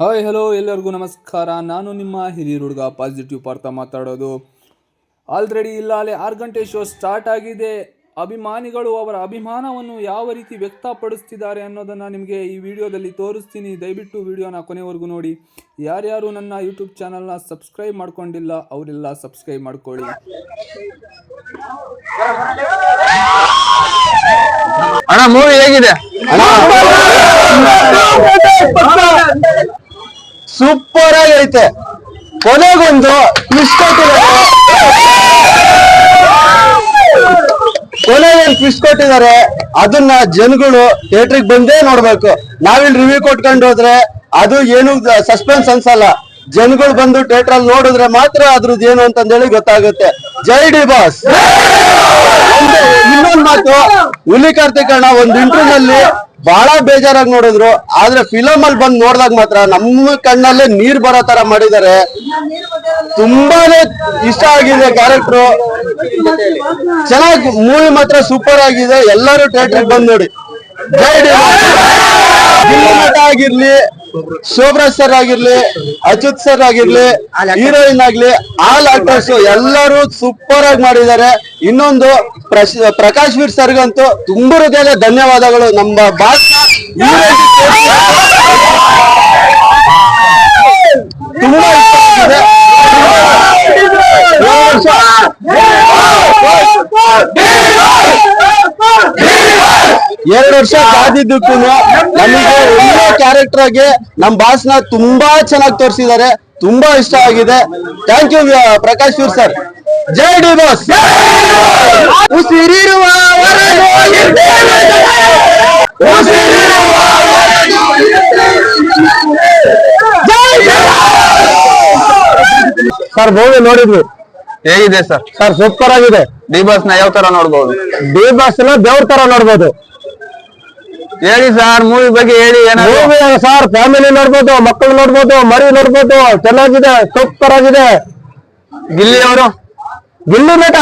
Hi hello ಎಲ್ಲರಿಗೂ ನಮಸ್ಕಾರ. ನಾನು ನಿಮ್ಮ ಹಿರಿಯ ಹುಡುಗ ಪಾಸಿಟಿವ್ ಪಾರ್ಥ ಮಾತಾಡೋದು. ಆಲ್ರೆಡಿ ಇಲ್ಲ ಅಲ್ಲೇ ಆರು ಗಂಟೆ ಶೋ ಸ್ಟಾರ್ಟ್ ಆಗಿದೆ. ಅಭಿಮಾನಿಗಳು ಅವರ ಅಭಿಮಾನವನ್ನು ಯಾವ ರೀತಿ ವ್ಯಕ್ತಪಡಿಸ್ತಿದ್ದಾರೆ ಅನ್ನೋದನ್ನು ನಿಮಗೆ ಈ ವಿಡಿಯೋದಲ್ಲಿ ತೋರಿಸ್ತೀನಿ. ದಯವಿಟ್ಟು ವಿಡಿಯೋನ ಕೊನೆವರೆಗೂ ನೋಡಿ. ಯಾರ್ಯಾರು ನನ್ನ ಯೂಟ್ಯೂಬ್ ಚಾನಲ್ನ ಸಬ್ಸ್ಕ್ರೈಬ್ ಮಾಡ್ಕೊಂಡಿಲ್ಲ ಅವರೆಲ್ಲ ಸಬ್ಸ್ಕ್ರೈಬ್ ಮಾಡ್ಕೊಳ್ಳಿ. ಅಣ್ಣ ಮೂವಿ ಹೇಗಿದೆ? ಸೂಪರ್ ಆಗೈತೆ. ಕೊನೆಗೊಂದು ಟ್ವಿಸ್ಟ್ ಕೊಟ್ಟಿದ್ದಾರೆ ಕೊನೆಗೆ ಟ್ವಿಸ್ಟ್ ಕೊಟ್ಟಿದ್ದಾರೆ ಅದನ್ನ ಜನಗಳು ಥಿಯೇಟ್ರಿಗೆ ಬಂದೇ ನೋಡ್ಬೇಕು. ನಾವಿಲ್ಲಿ ರಿವ್ಯೂ ಕೊಟ್ಕೊಂಡು ಹೋದ್ರೆ ಅದು ಏನು ಸಸ್ಪೆನ್ಸ್ ಅನ್ಸಲ್ಲ. ಜನಗಳು ಬಂದು ಥಿಯೇಟರ್ ಅಲ್ಲಿ ನೋಡಿದ್ರೆ ಮಾತ್ರ ಅದ್ರದ್ದು ಏನು ಅಂತಂದೇಳಿ ಗೊತ್ತಾಗುತ್ತೆ. ಜೈ ಡಿ ಬಾಸ್. ಇನ್ನೊಂದು ಮಾತು ಹುಲಿ ಕಾರ್ತಿಕಣ್ಣ ಒಂದು ಇಂಟರ್ವ್ಯೂ ನಲ್ಲಿ ಬಹಳ ಬೇಜಾರಾಗಿ ನೋಡಿದ್ರು. ಆದ್ರೆ ಫಿಲಮ್ ಅಲ್ಲಿ ಬಂದು ನೋಡಿದಾಗ ಮಾತ್ರ ನಮ್ಮ ಕಣ್ಣಲ್ಲೇ ನೀರ್ ಬರೋ ತರ ಮಾಡಿದ್ದಾರೆ. ತುಂಬಾನೇ ಇಷ್ಟ ಆಗಿದೆ ಕ್ಯಾರೆಕ್ಟ್ರು. ಚೆನ್ನಾಗಿ ಮೂವಿ ಮಾತ್ರ ಸೂಪರ್ ಆಗಿದೆ. ಎಲ್ಲರೂ ಥಿಯೇಟರ್ ಬಂದ್ ನೋಡಿ. ಆಗಿರ್ಲಿ. ಶೋಭರಾಜ್ ಸರ್ ಆಗಿರ್ಲಿ ಅಚ್ಯುತ್ ಸರ್ ಆಗಿರ್ಲಿ ಹೀರೋಯಿನ್ ಆಗ್ಲಿ ಆಲ್ ಆಕ್ಟರ್ಸ್ ಎಲ್ಲರೂ ಸೂಪರ್ ಆಗಿ ಮಾಡಿದ್ದಾರೆ. ಇನ್ನೊಂದು ಪ್ರಶ್- ಪ್ರಕಾಶ್ ವೀರ್ ಸರ್ಗಂತೂ ತುಂಬ ಹೃದಯದ ಧನ್ಯವಾದಗಳು. ನಮ್ಮ ಬಾಸ್ ತುಂಬಾ ಎರಡು ವರ್ಷ ಕಾದಿದ್ದಕ್ಕೂ ನಮಗೆ ಒಳ್ಳೆ ಕ್ಯಾರೆಕ್ಟರ್ ಆಗಿ ನಮ್ ಬಾಸ್ನ ತುಂಬಾ ಚೆನ್ನಾಗಿ ತೋರಿಸಿದ್ದಾರೆ ತುಂಬಾ ಇಷ್ಟ ಆಗಿದೆ. Thank you Prakash Veer sir Jai D boss. ಉಸಿರಿರುವ ಸರ್ ಮೂವಿ ನೋಡಿದ್ವಿ. ಹೇಗಿದೆ ಸರ್ ಸರ್ ಸೂಪರ್ ಆಗಿದೆ. ಡಿ ಬಾಸ್ನ ಯಾವ ತರ ನೋಡ್ಬೋದು? ಡಿ ಬಾಸ್ನ ದೇವ್ರ ತರ ನೋಡ್ಬೋದು. ಹೇಳಿ ಸರ್ ಮೂವಿ ಬಗ್ಗೆ ಹೇಳಿ ಮೂವಿ ಸರ್ ಫ್ಯಾಮಿಲಿ ನೋಡ್ಬೋದು ಮಕ್ಕಳು ನೋಡ್ಬೋದು ಮರಿ ನೋಡ್ಬೋದು ಚೆನ್ನಾಗಿದೆ ಸೂಪರ್ ಆಗಿದೆ ಗಿಲ್ಲಿ ಅವರು? ಗಿಲ್ಲಿ ನಟ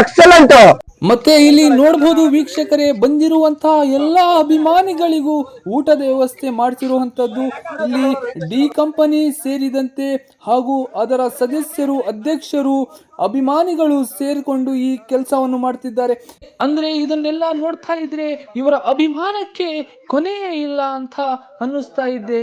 ಎಕ್ಸಲೆಂಟ್ ಮತ್ತೆ ಇಲ್ಲಿ ನೋಡಬಹುದು ವೀಕ್ಷಕರೇ, ಬಂದಿರುವಂತಹ ಎಲ್ಲ ಅಭಿಮಾನಿಗಳಿಗೂ ಊಟದ ವ್ಯವಸ್ಥೆ ಮಾಡ್ತಿರುವಂತದ್ದು ಇಲ್ಲಿ ಡಿ ಕಂಪನಿ ಸೇರಿದಂತೆ ಹಾಗೂ ಅದರ ಸದಸ್ಯರು, ಅಧ್ಯಕ್ಷರು, ಅಭಿಮಾನಿಗಳು ಸೇರಿಕೊಂಡು ಈ ಕೆಲಸವನ್ನು ಮಾಡ್ತಿದ್ದಾರೆ. ಅಂದ್ರೆ ಇದನ್ನೆಲ್ಲ ನೋಡ್ತಾ ಇದ್ರೆ ಇವರ ಅಭಿಮಾನಕ್ಕೆ ಕೊನೆಯೇ ಇಲ್ಲ ಅಂತ ಅನ್ನಿಸ್ತಾ ಇದ್ದೆ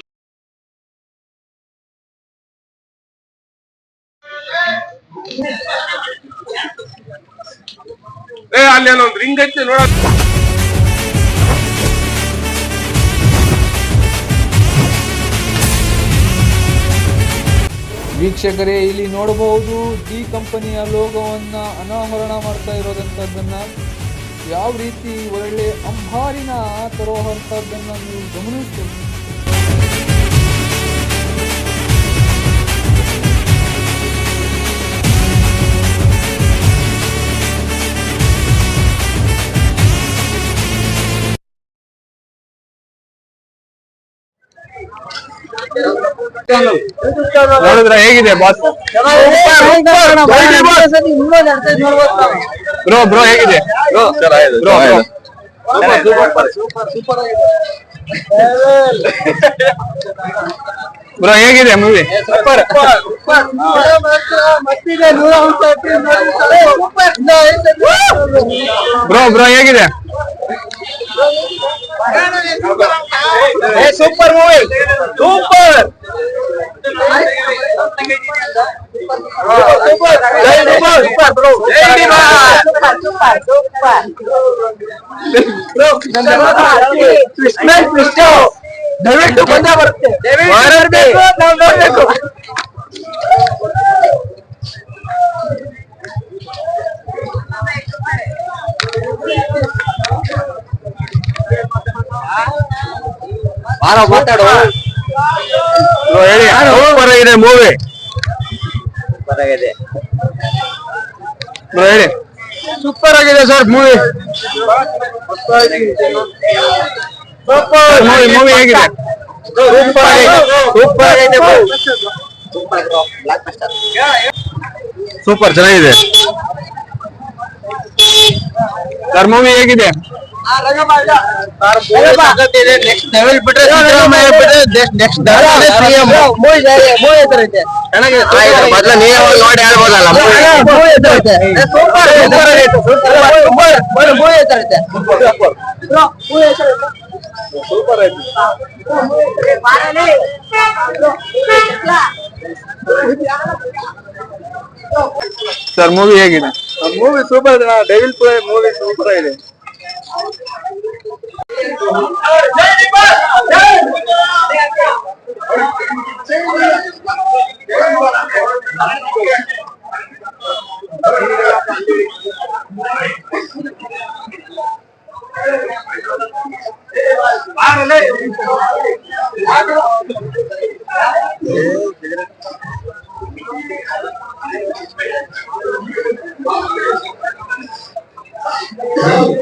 ಏ, ಅಲ್ಲಿ ಒಂದು ರಿಂಗ್ ನೋಡ ವೀಕ್ಷಕರೇ, ಇಲ್ಲಿ ನೋಡಬಹುದು ಜಿ ಕಂಪನಿಯ ಲೋಗವನ್ನ ಅನಾವರಣ ಮಾಡ್ತಾ ಇರೋದಂಥದ್ದನ್ನ. ಯಾವ ರೀತಿ ಒಳ್ಳೆ ಅಂಬಾರಿನ ತರುವಂಥದ್ದನ್ನ ನೀವು ಗಮನಿಸ್ತೀರಿ ನೋಡಿದ್ರ ಹೇಗಿದೆ ಬಾಸ್ ಬ್ರೋ ಬ್ರೋ ಹೇಗಿದೆ? ಬ್ರೋ ಬ್ರೋ ಬ್ರೋ ಹೇಗಿದೆ ಮೂವಿ ಬ್ರೋ ಬ್ರೋ ಹೇಗಿದೆ? ಸೂಪರ್ ಮೂವಿ ಸೂಪರ್ ದಯವಿಟ್ಟು ಬಂದ ಬರುತ್ತೆ ಬರಬೇಕು ನಾವು ನೋಡ್ಬೇಕು ಮಾತಾಡು ಬ್ರೋ ಹೇಳಿ ಸೂಪರ್. ಆಗಿದೆ ಮೂವಿ ಹೇಳಿ. ಸೂಪರ್ ಆಗಿದೆ ಸರ್ ಮೂವಿ ಮೂವಿ ಮೂವಿ ಹೇಗಿದೆ? ಸೂಪರ್ ಆಗಿದೆ. ಸೂಪರ್ ಸೂಪರ್ ಚೆನ್ನಾಗಿದೆ. ಸರ್ ಮೂವಿ ಹೇಗಿದೆ? ಸರ್ ಮೂವಿ ಹೇಗಿದೆ? Movie super devil play movie super ಆಗಿದೆ. Yeah.